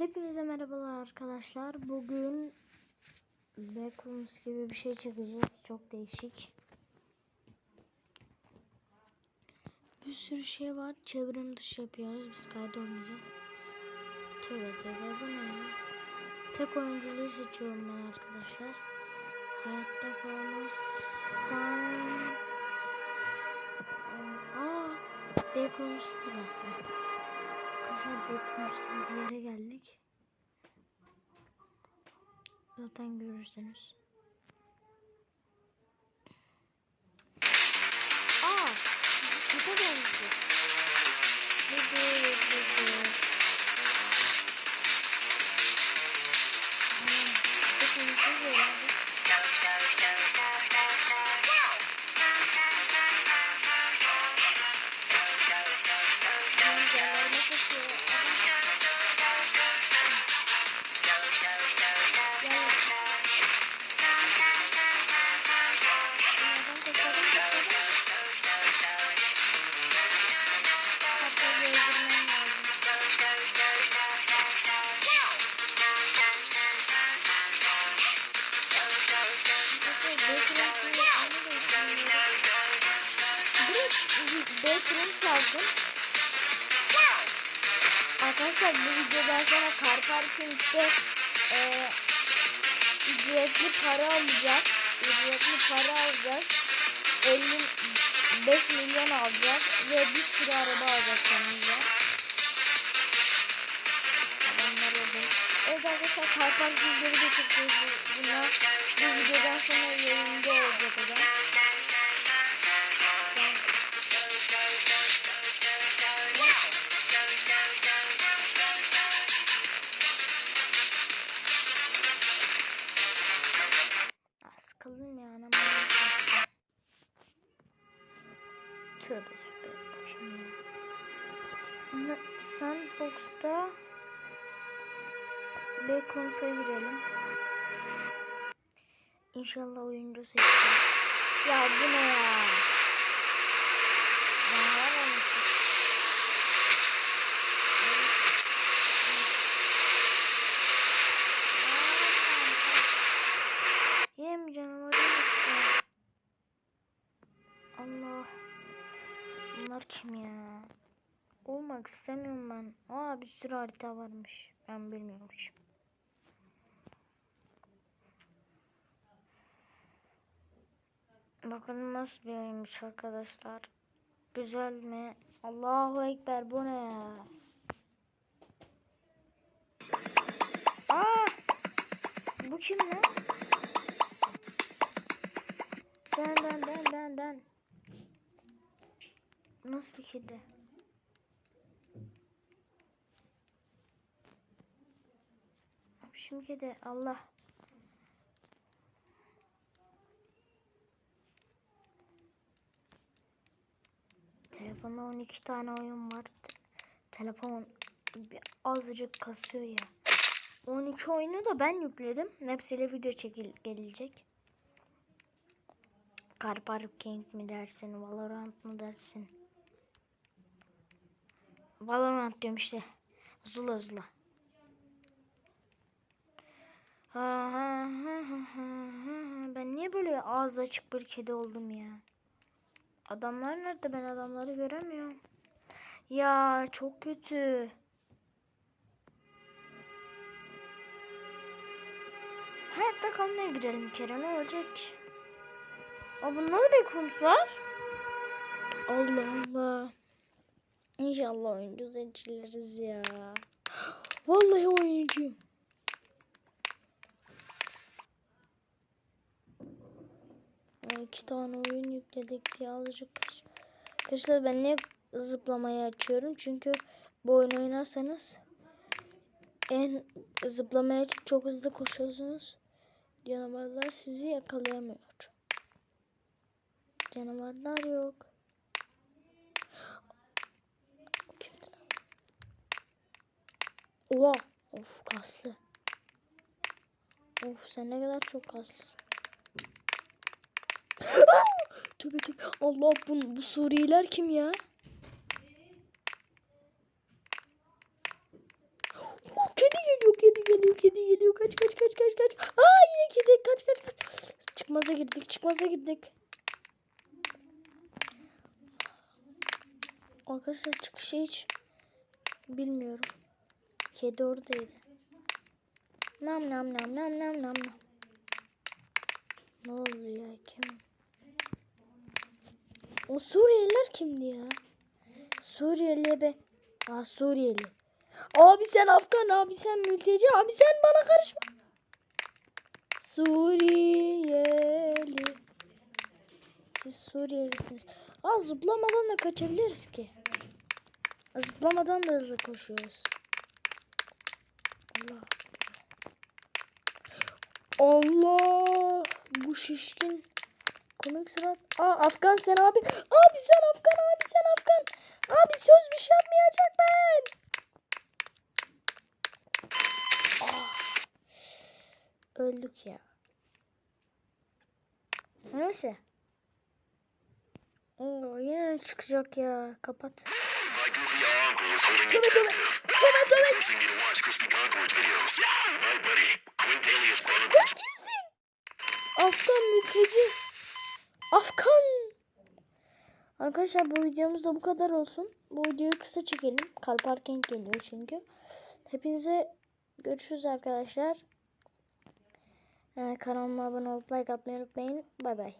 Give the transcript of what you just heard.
Hepinize merhabalar arkadaşlar. Bugün Backrooms gibi bir şey çekeceğiz. Çok değişik. Bir sürü şey var. Çevrim dışı yapıyoruz. Biz kaydolmayacağız. Tövbe tövbe bu ne ya? Tek oyunculuğu seçiyorum ben arkadaşlar. Hayatta kalmazsan... Aa, Backrooms. Heh. Arkadaşlar Backrooms gibi bir yere geldik. Zaten görürsünüz. Gel. Bunlardan Arkadaşlar bu videodan sonra Car Parking'de e, ücretli para alacağız. Ücretli para alacağız. 55 milyon alacağız ve bir sürü araba alacağız kendimize. Adamlar orada. Evet arkadaşlar Car Parking'leri de çekeceğiz bu- buna. Bu videodan sonra yayında olacak o. Ah, sıkıldım ya anam. Tövbe tövbe bu şimdi. Ne, sandbox'ta Backrooms'a girelim. İnşallah oyuncu seçeceğim. Ya bu ne ya? Ya Olmak istemiyorum ben. Aa bir sürü harita varmış. Ben bilmiyormuşum. Bakın nasıl bir oyunmuş arkadaşlar. Güzel mi? Allahu Ekber bu ne ya? Aa! Bu kim lan? Den den den den den. Nasıl bir kedi? Şimdi kedi Allah. Telefonda 12 tane oyun var. Te- Telefon bir azıcık kasıyor ya. 12 oyunu da ben yükledim. Hepsiyle video çekil gelecek. Car Parking mi dersin, Valorant mı dersin? Valorant diyorum işte. Zula zula. Ben niye böyle ağzı açık bir kedi oldum ya? Adamlar nerede? Ben adamları göremiyorum. Ya çok kötü. Hayatta kalmaya girelim bir kere. Ne olacak? Aa bunda da backrooms var. Allah Allah. İnşallah oyuncu seçiliriz ya. Vallahi oyuncuyum. İki tane oyun yükledik diye azıcık kaç. Arkadaşlar ben niye zıplamayı açıyorum? Çünkü bu oyunu oynarsanız en zıplamayı açıp çok hızlı koşuyorsunuz. Canavarlar sizi yakalayamıyor. Canavarlar yok. Oha! Of kaslı. Of sen ne kadar çok kaslısın. Tövbe tövbe. Allah bu, bu Suriyeliler kim ya? Oh, kedi kedi geliyor kedi geliyor kaç kaç kaç kaç kaç. Aa yine kedi kaç kaç kaç. Çıkmaza girdik çıkmaza girdik. Arkadaşlar çıkışı hiç bilmiyorum. Kedi oradaydı. Nam nam nam nam nam nam. Ne oluyor kim? O Suriyeliler kimdi ya? Suriyeli be. Aa Suriyeli. Abi sen Afgan, abi sen mülteci, abi sen bana karışma. Suriyeli. Siz Suriyelisiniz. Aa zıplamadan da kaçabiliriz ki. Zıplamadan da hızlı koşuyoruz. Allah. Allah. Bu şişkin. Komik surat. Aa Afgan sen abi. Abi sen Afgan abi sen Afgan. Abi söz bir şey yapmayacak ben. Ah. Öldük ya. Neyse. Oo, yine çıkacak ya. Kapat. Tövbe tövbe. Tövbe tövbe. Sen kimsin? Afgan mülteci. Afgan. Arkadaşlar bu videomuz da bu kadar olsun. Bu videoyu kısa çekelim. Kalp Arken geliyor çünkü. Hepinize görüşürüz arkadaşlar. Ee, kanalıma abone olup like atmayı unutmayın. Bay bay.